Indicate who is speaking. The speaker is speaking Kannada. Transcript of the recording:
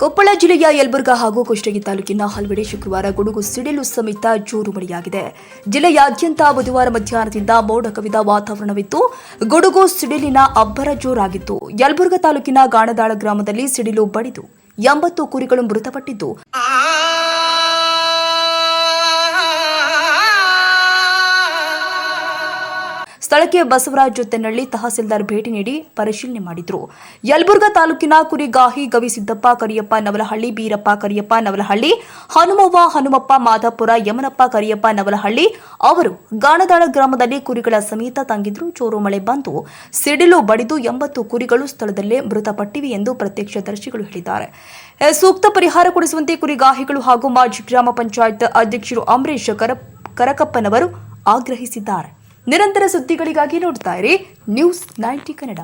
Speaker 1: ಕೊಪ್ಪಳ ಜಿಲ್ಲೆಯ ಯಲಬುರ್ಗಾ ಹಾಗೂ ಕುಷ್ಟಗಿ ತಾಲೂಕಿನ ಹಲವೆಡೆ ಶುಕ್ರವಾರ ಗುಡುಗು ಸಿಡಿಲು ಸಮೇತ ಜೋರು ಮಳೆಯಾಗಿದೆ. ಜಿಲ್ಲೆಯಾದ್ಯಂತ ಬುಧವಾರ ಮಧ್ಯಾಹ್ನದಿಂದ ಮೋಡ ಕವಿದ ವಾತಾವರಣವಿತ್ತು. ಗುಡುಗು ಸಿಡಿಲಿನ ಅಬ್ಬರ ಜೋರಾಗಿತ್ತು. ಯಲಬುರ್ಗಾ ತಾಲೂಕಿನ ಗಾಣದಾಳ ಗ್ರಾಮದಲ್ಲಿ ಸಿಡಿಲು ಬಡಿದು ಎಂಬತ್ತು ಕುರಿಗಳು ಮೃತಪಟ್ಟಿದ್ದು. ಸ್ಥಳಕ್ಕೆ ಬಸವರಾಜ್ ಜೊತೆನಳ್ಳಿ ತಹಸೀಲ್ದಾರ್ ಭೇಟಿ ನೀಡಿ ಪರಿಶೀಲನೆ ಮಾಡಿದ್ರು. ಯಲಬುರ್ಗಾ ತಾಲೂಕಿನ ಕುರಿಗಾಹಿ ಗವಿಸಿದ್ದಪ್ಪ ಕರಿಯಪ್ಪ ನವಲಹಳ್ಳಿ, ಬೀರಪ್ಪ ಕರಿಯಪ್ಪ ನವಲಹಳ್ಳಿ, ಹನುಮವ್ವ, ಹನುಮಪ್ಪ ಮಾಧಾಪುರ ಯಮನಪ್ಪ ಕರಿಯಪ್ಪ ನವಲಹಳ್ಳಿ ಅವರು ಗಾಣದಾಳ ಗ್ರಾಮದಲ್ಲಿ ಕುರಿಗಳ ಸಮೇತ ತಂಗಿದ್ರು. ಚೋರು ಮಳೆ ಬಂದು ಸಿಡಿಲು ಬಡಿದು ಎಂಬತ್ತು ಕುರಿಗಳು ಸ್ಥಳದಲ್ಲೇ ಮೃತಪಟ್ಟಿವೆ ಎಂದು ಪ್ರತ್ಯಕ್ಷದರ್ಶಿಗಳು ಹೇಳಿದ್ದಾರೆ. ಸೂಕ್ತ ಪರಿಹಾರ ಕೊಡಿಸುವಂತೆ ಕುರಿಗಾಹಿಗಳು ಹಾಗೂ ಮಾಜಿ ಗ್ರಾಮ ಪಂಚಾಯತ್ ಅಧ್ಯಕ್ಷರು ಅಂಬರೀಶ್ ಕರ- ಕರಕಪ್ಪನವರು ಆಗ್ರಹಿಸಿದ್ದಾರೆ. ನಿರಂತರ ಸುದ್ದಿಗಳಿಗಾಗಿ ನೋಡ್ತಾ ಇರಿ. News ninety Kannada.